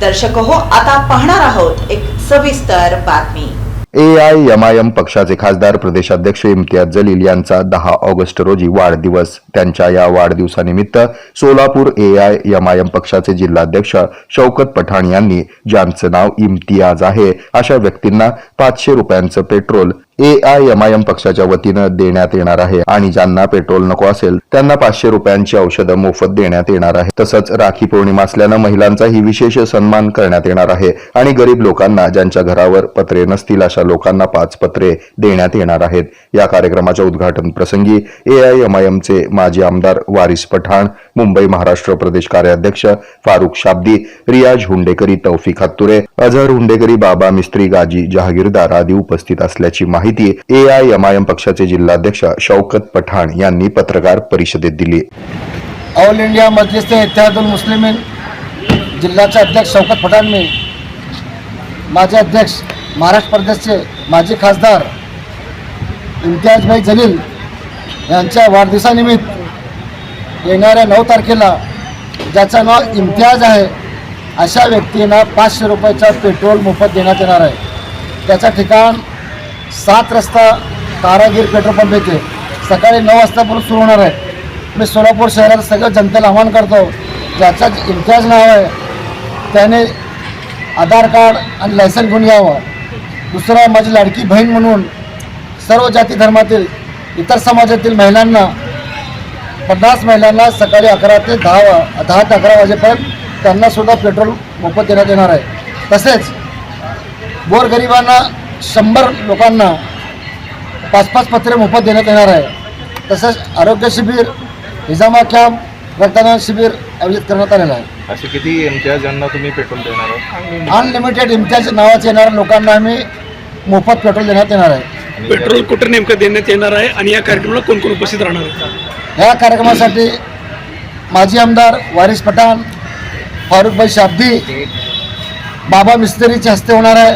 दर्शक हो आता पाहणार आहोत एक सविस्तर बातमी. A I M I M पक्षाचे खासदार प्रदेशाध्यक्ष इम्तियाज जलील यांचा दहा ऑगस्ट रोजी वाढदिवस. त्यांच्या या वाढदिवसानिमित्त Solapur A I M I M पक्षाचे जिल्हाध्यक्ष शौकत पठाण यांनी ज्यांचं नाव इम्तियाज आहे अशा व्यक्तींना पाचशे रुपयांचं petrol A I M I M पक्षाच्या वतीनं देण्यात येणार आहे आणि ज्यांना पेट्रोल नको असेल त्यांना पाचशे रुपयांची औषधं मोफत देण्यात येणार आहे. तसंच राखी पौर्णिमा असल्यानं महिलांचाही विशेष सन्मान करण्यात येणार आहे आणि गरीब लोकांना ज्यांच्या घरावर पत्रे नसतील अशा लोकांना पाच पत्रे देण्यात येणार आहेत. या कार्यक्रमाच्या उद्घाटन प्रसंगी ए आय एम आय एमचे माजी आमदार वारिस पठाण मुंबई महाराष्ट्र प्रदेश कार्याध्यक्ष फारुख शाब्दी रियाज हुंडेकरी तौफिक हत्तुरे अझहर हुंडेकरी बाबा मिस्त्री गाजी जहागीरदार आदी उपस्थित असल्याची माहिती A I M I M पक्षाचे जिल्हाध्यक्ष शौकत पठाण यांनी पत्रकार परिषदेत दिली. ऑल इंडिया मजलिस इत्यादुल मुस्लिमीन जिल्ह्याचे अध्यक्ष शौकत पठाण मी. माझे अध्यक्ष महाराष्ट्र प्रदेशचे माजी खासदार इम्तियाजभाई जलील यांच्या वाढदिवसानिमित्त येणाऱ्या नऊ तारखेला ज्याचं नाव इम्तियाज आहे अशा व्यक्तींना पाचशे रुपयाचा पेट्रोल मोफत देण्यात येणार आहे. त्याचं ठिकाण सात रस्ता कारागीर पेट्रोल पंप येथे सकाळी नऊ वाजतापर्यंत सुरू होणार आहे. मी सोलापूर शहरात सगळं जनतेला आवाहन करतो ज्याचा इम्तियाज नाव आहे त्याने आधार कार्ड आणि लायसन घेऊन यावं. दुसरं माझी लाडकी बहीण म्हणून सर्व जाती धर्मातील इतर समाजातील महिलांना पन्नास महिलांना सकाळी अकरा ते दहा दहा ते अकरा वाजेपर्यंत त्यांनासुद्धा पेट्रोल मोफत देण्यात येणार आहे. तसेच गोरगरिबांना शंभर लोकांना पाच पाच पत्रे मोफत देण्यात येणार आहे. तसंच आरोग्य शिबिर हिजामा कॅम्प रक्तदान शिबिर आयोजित करण्यात आलेलं आहे. असे किती इम्तियाजांना तुम्ही पेट्रोल देणार आहात? अनलिमिटेड इम्तियाज नावाचे येणाऱ्या लोकांना आम्ही मोफत पेट्रोल देण्यात येणार आहे. पेट्रोल कुठं नेमकं देण्यात येणार आहे आणि या कार्यक्रमाला कोण कोण उपस्थित राहणार आहे? या कार्यक्रमासाठी माजी आमदार वारिस पठाण फारुखभाई शाब्दी बाबा मिस्त्रीचे हस्ते होणार आहे.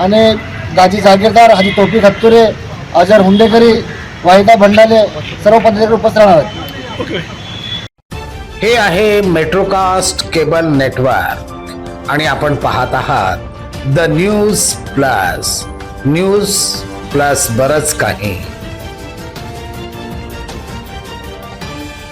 आणि गाजी जागीरदार हाजी तोफिक हत्तुरे अजर हुंडेकरी वाहिदा भंडाले सर्व पदाधिकारी उपस्थित राहणार आहेत. हे आहे मेट्रोकास्ट केबल नेटवर्क आणि आपण पाहत आहात the news plus news plus बरच काही.